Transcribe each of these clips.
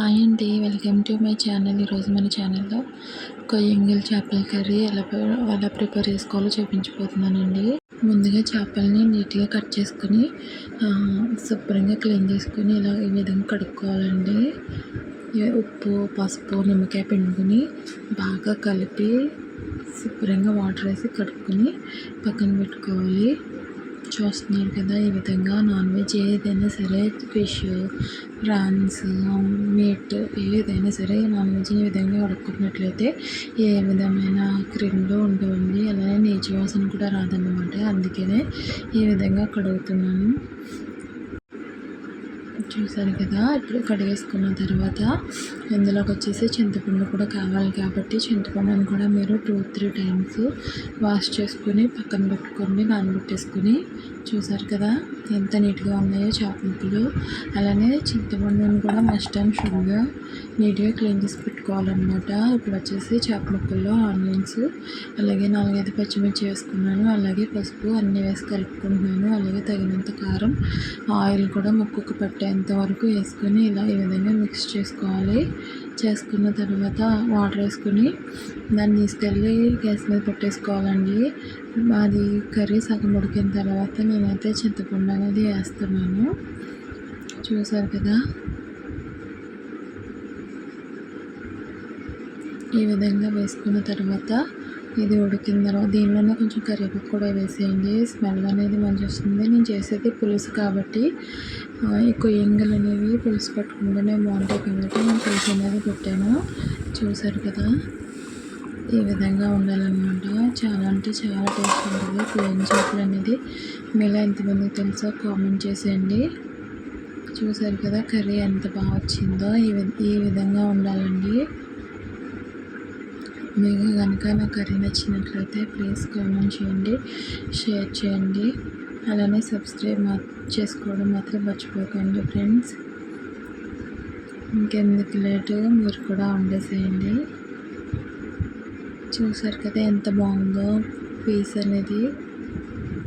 Hi అండి welcome to my channel. ఈరోజు మన ఛానల్లో కొయ్యంగిల్ చేపల కర్రీ ఎలా ఎలా ప్రిపేర్ చేసుకోవాలో చూపించిపోతున్నానండి ముందుగా చేపల్ని నీట్గా కట్ చేసుకుని శుభ్రంగా క్లీన్ చేసుకుని ఇలా ఈ విధంగా కడుక్కోవాలండి. ఉప్పు పసుపు నిమ్మకాయ పిండుకొని బాగా కలిపి శుభ్రంగా వాటర్ వేసి కడుక్కొని పక్కన పెట్టుకోవాలి. చూస్తున్నారు కదా ఈ విధంగా నాన్ వెజ్ ఏదైనా సరే ఫిష్ ప్రాన్స్ మీట్ ఏదైనా సరే నాన్ వెజ్ని ఈ విధంగా ఉడక్కున్నట్లయితే ఏ విధమైన క్రిములు ఉండవండి. అలానే నీచు వాసన కూడా రాదన్నమాట. అందుకనే ఈ విధంగా కడుగుతున్నాను. చూసారు కదా ఇప్పుడు కడిగేసుకున్న తర్వాత ఇందులోకి వచ్చేసి చింతపండు కూడా కావాలి కాబట్టి చింతపండుని కూడా మీరు టూ త్రీ టైమ్స్ వాష్ చేసుకుని పక్కన పెట్టుకొని నానబెట్టేసుకుని చూసారు కదా ఎంత నీట్గా ఉన్నాయో చేప ముక్కలు. అలానే చింతపండుని కూడా మస్ట్ అండ్ షుడ్గా నీట్గా క్లీన్ చేసి పెట్టుకోవాలన్నమాట. ఇప్పుడు వచ్చేసి చేప ముక్కల్లో ఆనియన్స్ అలాగే నాలుగైదు పచ్చిమిర్చి వేసుకున్నాను అలాగే పసుపు అన్నీ వేసి కలుపుకుంటున్నాను అలాగే తగినంత కారం ఆయిల్ కూడా ముక్కకు పెట్టాను ఎంతవరకు వేసుకొని ఇలా ఈ విధంగా మిక్స్ చేసుకోవాలి చేసుకున్న తర్వాత వాటర్ వేసుకుని దాన్ని తీసుకెళ్ళి గ్యాస్ మీద పెట్టేసుకోవాలండి. అది కర్రీ సగం ఉడికిన తర్వాత నేనైతే చింతపండు అనేది వేస్తున్నాను. చూసారు కదా? ఈ విధంగా వేసుకున్న తర్వాత ఇది ఉడికిన తర్వాత దీనిలోనే కొంచెం కరివేపాకు కూడా వేసేయండి. స్మెల్ అనేది మంచి వస్తుంది. నేను చేసేది పులుసు కాబట్టి ఎక్కువ ఎంగలు అనేవి పులుసు పట్టుకుంటేనే బాగుంటాయి కాబట్టి నేను పులుసు అనేది పెట్టాను. చూసారు కదా? ఈ విధంగా ఉండాలన్నమాట. చాలా అంటే చాలా టేస్ట్ ఉంటుంది. ప్లేన్ చేపలు అనేది మీలో ఎంతమంది తెలుసో కామెంట్ చేసేయండి. చూసారు కదా? కర్రీ ఎంత బాగా వచ్చిందో. ఈ ఈ విధంగా ఉండాలండి. మీకు కనుక నా కర్రీ నచ్చినట్లయితే ప్లీజ్ కామెంట్ చేయండి షేర్ చేయండి. అలానే సబ్స్క్రైబ్ చేసుకోవడం మాత్రం మర్చిపోకండి ఫ్రెండ్స్. ఇంకెందుకు లేటు? మీరు కూడా వండేసేయండి చూసారు కదా ఎంత బాగుందో పీస్ అనేది.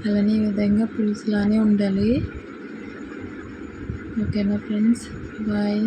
అలానే ఈ విధంగా పులుసులానే ఉండాలి. ఓకేనా ఫ్రెండ్స్? బాయ్.